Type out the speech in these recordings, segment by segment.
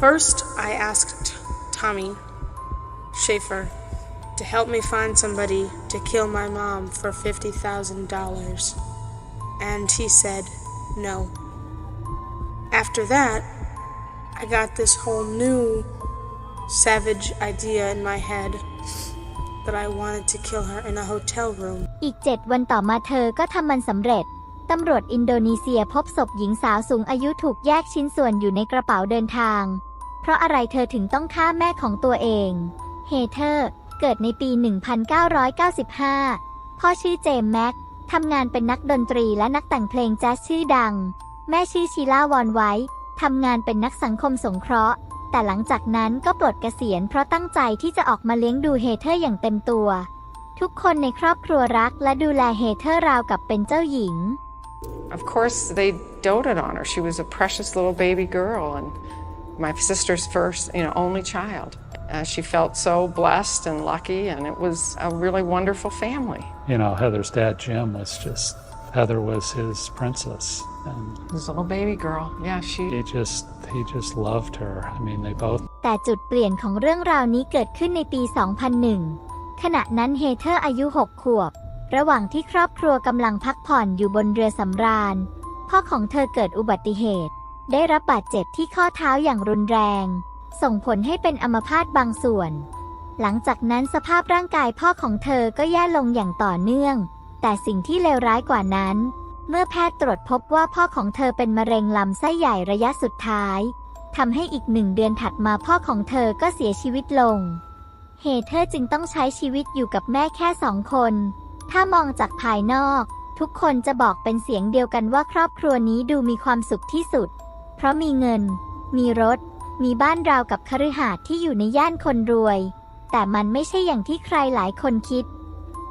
First, I asked Tommy Schaefer to help me find somebody to kill my mom for $50,000. And he said no. After that, I got this whole new savage idea in my head that I wanted to kill her in a hotel room. อีก 7 วันต่อมาเธอก็ทำมันสำเร็จ ตำรวจอินโดนีเซียพบศพหญิงสาวสูงอายุถูกแยกชิ้นส่วนอยู่ในกระเป๋าเดินทาง เพ ราะอะไรเธอถึงต้องฆ่าแม่ของตัวเองเฮเธอร์เกิดในปี 1995 พ่อชื่อเจมส์แม็กทำงานเป็นนักดนตรีและนักแต่งเพลงแจ๊สชื่อดัง แม่ชื่อชีล่าวอนไว้ทำงานเป็นนักสังคมสงเคราะห์ แต่หลังจากนั้นก็ปลดเกษียณเพราะตั้งใจที่จะออกมาเลี้ยงดูเฮเธอร์อย่างเต็มตัว ทุกคนในครอบครัวรักและดูแลเฮเธอร์ราวกับเป็นเจ้าหญิง Of course, they doted on her. She was a precious little baby girl and my sister's first, you know, only child. Uh, she felt so blessed and lucky, and it was a really wonderful family. You know, Heather's dad, Jim, was just, Heather was his princess. And This little baby girl, yeah, she he just, he just loved her. I mean, they both แต่จุดเปลี่ยนของเรื่องราวนี้เกิดขึ้นในปี 2001 ขณะนั้นเฮเธอร์อายุ 6 ขวบ ระหว่างที่ครอบครัวกำลังพักผ่อนอยู่บนเรือสำราญ พ่อของเธอเกิดอุบัติเหตุ ได้รับบาดเจ็บที่ข้อเท้าอย่างรุนแรง ส่งผลให้เป็นอัมพาตบางส่วน หลังจากนั้นสภาพร่างกายพ่อของเธอก็แย่ลงอย่างต่อเนื่อง แต่สิ่งที่เลวร้ายกว่านั้น เมื่อแพทย์ตรวจพบว่าพ่อของเธอเป็นมะเร็งลำไส้ใหญ่ระยะสุดท้ายทำให้อีกหนึ่งเดือนถัดมาพ่อของเธอก็เสียชีวิตลง เฮเธอร์จึงต้องใช้ชีวิตอยู่กับแม่แค่สองคน ถ้ามองจากภายนอก ทุกคนจะบอกเป็นเสียงเดียวกันว่าครอบครัวนี้ดูมีความสุขที่สุด เพราะมีเงิน มีรถ มีบ้านราวกับคฤหาสน์ที่อยู่ในย่านคนรวย แต่มันไม่ใช่อย่างที่ใครหลายคนคิด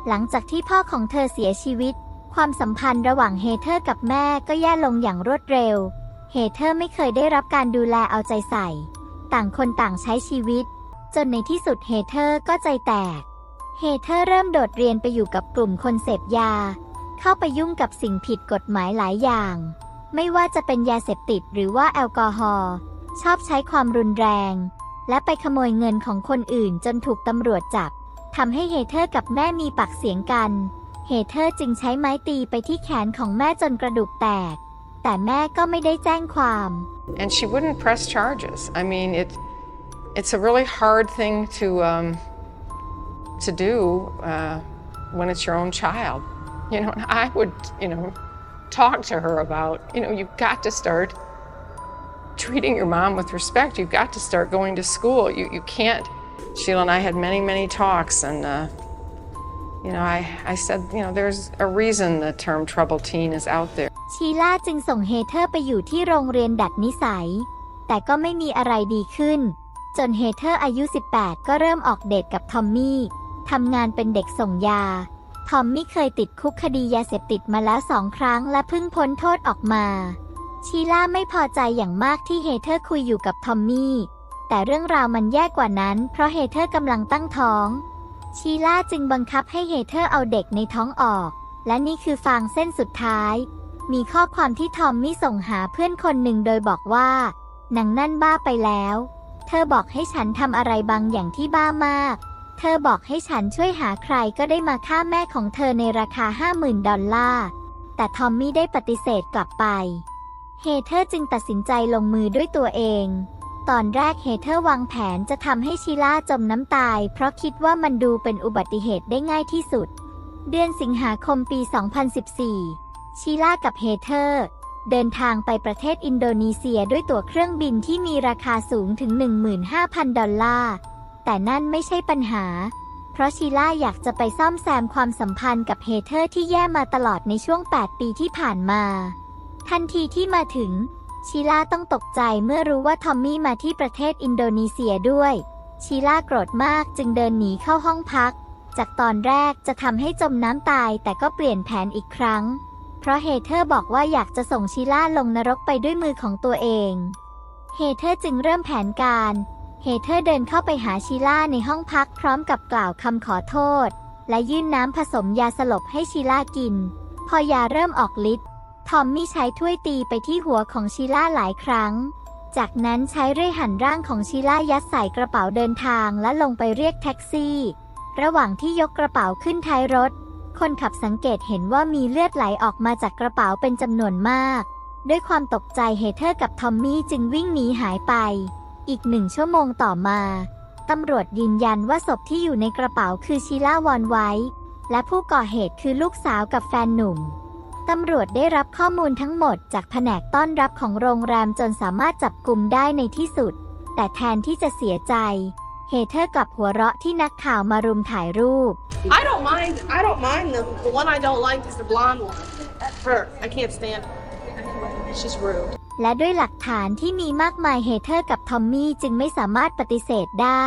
หลังจากที่พ่อของเธอเสียชีวิต ความสัมพันธ์ระหว่างเฮเธอร์กับแม่ก็แย่ลงอย่างรวดเร็ว เฮเธอร์ไม่เคยได้รับการดูแลเอาใจใส่ ต่างคนต่างใช้ชีวิต จนในที่สุดเฮเธอร์ก็ใจแตก เฮเธอร์เริ่มโดดเรียนไปอยู่กับกลุ่มคนเสพยา เข้าไปยุ่งกับสิ่งผิดกฎหมายหลายอย่าง ไม่ว่าจะเป็นยาเสพติดหรือว่าแอลกอฮอล์ชอบใช้ความรุนแรง และไปขโมยเงินของคนอื่นจนถูกตำรวจจับทำให้เฮเธอร์กับแม่มีปากเสียงกัน เฮเธอร์จึงใช้ไม้ตีไปที่แขนของแม่จนกระดูกแตก แต่แม่ก็ไม่ได้แจ้งความ and she wouldn't press charges. I mean, it it's a really hard thing to um, to do uh, when it's your own child. You know, and I would, you know, talk to her about, you know, you've got to start treating your mom with respect. You've got to start going to school. You you can't. Sheila and I had many many talks, and uh, you know, I I said, you know, there's a reason the term trouble teen is out there. ชีล่าจึงส่งเฮเธอร์ไปอยู่ที่โรงเรียนดัดนิสัย แต่ก็ไม่มีอะไรดีขึ้น จนเฮเธอร์อายุ 18 ก็เริ่มออกเดทกับทอมมี่ทำงานเป็นเด็กส่งยา ทอมมี่เคยติดคุกคดียาเสพติดมาแล้วสองครั้งและเพิ่งพ้นโทษออกมา ชีล่าไม่พอใจอย่างมากที่เฮเธอร์คุยอยู่กับทอมมี่ แต่เรื่องราวมันแย่กว่านั้น เพราะเฮเธอร์กำลังตั้งท้อง ชีล่าจึงบังคับให้เฮเธอร์เอาเด็กในท้องออก และนี่คือฟางเส้นสุดท้าย มีข้อความที่ทอมมี่ส่งหาเพื่อนคนหนึ่งโดยบอกว่านังนั่นบ้าไปแล้ว เธอบอกให้ฉันทำอะไรบางอย่างที่บ้ามาก เธอบอกให้ฉันช่วยหาใครก็ได้มาฆ่าแม่ของเธอในราคา 50,000 ดอลลาร์ แต่ทอมมี่ได้ปฏิเสธกลับไป เฮเธอร์จึงตัดสินใจลงมือด้วยตัวเอง ตอนแรกเฮเธอร์วางแผนจะทำให้ชีล่าจมน้ำตาย เพราะคิดว่ามันดูเป็นอุบัติเหตุได้ง่ายที่สุด เดือนสิงหาคมปี 2014 ชีล่ากับเฮเธอร์เดินทางไปประเทศอินโดนีเซียด้วยตั๋วเครื่องบินที่มีราคาสูงถึง 15,000 ดอลลาร์ แต่นั่นไม่ใช่ปัญหา เพราะชีล่าอยากจะไปซ่อมแซมความสัมพันธ์กับเฮเธอร์ที่แย่มาตลอดในช่วง 8 ปีที่ผ่านมา ทันทีที่มาถึง ชีล่าต้องตกใจเมื่อรู้ว่าทอมมี่มาที่ประเทศอินโดนีเซียด้วย ชีล่าโกรธมากจึงเดินหนีเข้าห้องพัก จากตอนแรกจะทำให้จมน้ำตายแต่ก็เปลี่ยนแผนอีกครั้ง เพราะเฮเธอร์บอกว่าอยากจะส่งชีล่าลงนรกไปด้วยมือของตัวเอง เฮเธอร์จึงเริ่มแผนการ เฮเธอร์เดินเข้าไปหาชีล่าในห้องพักพร้อมกับกล่าวคำขอโทษ และยื่นน้ำผสมยาสลบให้ชีล่ากิน พอยาเริ่มออกฤทธิ์ทอมมี่ใช้ถ้วยตีไปที่หัวของชีล่าหลายครั้ง จากนั้นใช้เรื่อยหันร่างของชีล่ายัดใส่กระเป๋าเดินทางและลงไปเรียกแท็กซี่ ระหว่างที่ยกกระเป๋าขึ้นท้ายรถ คนขับสังเกตเห็นว่ามีเลือดไหลออกมาจากกระเป๋าเป็นจำนวนมาก ด้วยความตกใจเฮเธอร์กับทอมมี่จึงวิ่งหนีหายไป อีกหนึ่งชั่วโมงต่อมา ตำรวจยืนยันว่าศพที่อยู่ในกระเป๋าคือชีล่าวอนไว้ และผู้ก่อเหตุคือลูกสาวกับแฟนหนุ่ม ตำรวจได้รับข้อมูลทั้งหมดจากแผนกต้อนรับของโรงแรมจนสามารถจับกลุ่มได้ในที่สุด แต่แทนที่จะเสียใจ เฮเธอร์กลับหัวเราะที่นักข่าวมารุมถ่ายรูป I don't mind. I don't mind them. The one I don't like is the blonde one. Her. I can't stand her. She's rude. และด้วยหลักฐานที่มีมากมายเฮเธอร์กับทอมมี่จึงไม่สามารถปฏิเสธได้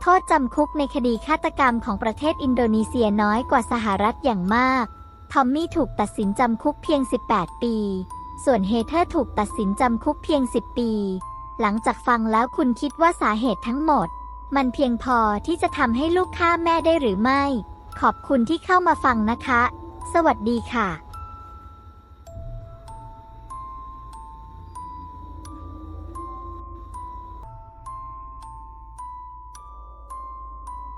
โทษจำคุกในคดีฆาตกรรมของประเทศอินโดนีเซียน้อยกว่าสหรัฐอย่างมาก ทอมมี่ถูกตัดสินจำคุกเพียง 18 ปี ส่วนเฮเธอร์ถูกตัดสินจำคุกเพียง 10 ปี หลังจากฟังแล้วคุณคิดว่าสาเหตุทั้งหมด มันเพียงพอที่จะทำให้ลูกฆ่าแม่ได้หรือไม่ ขอบคุณที่เข้ามาฟังนะคะ สวัสดีค่ะ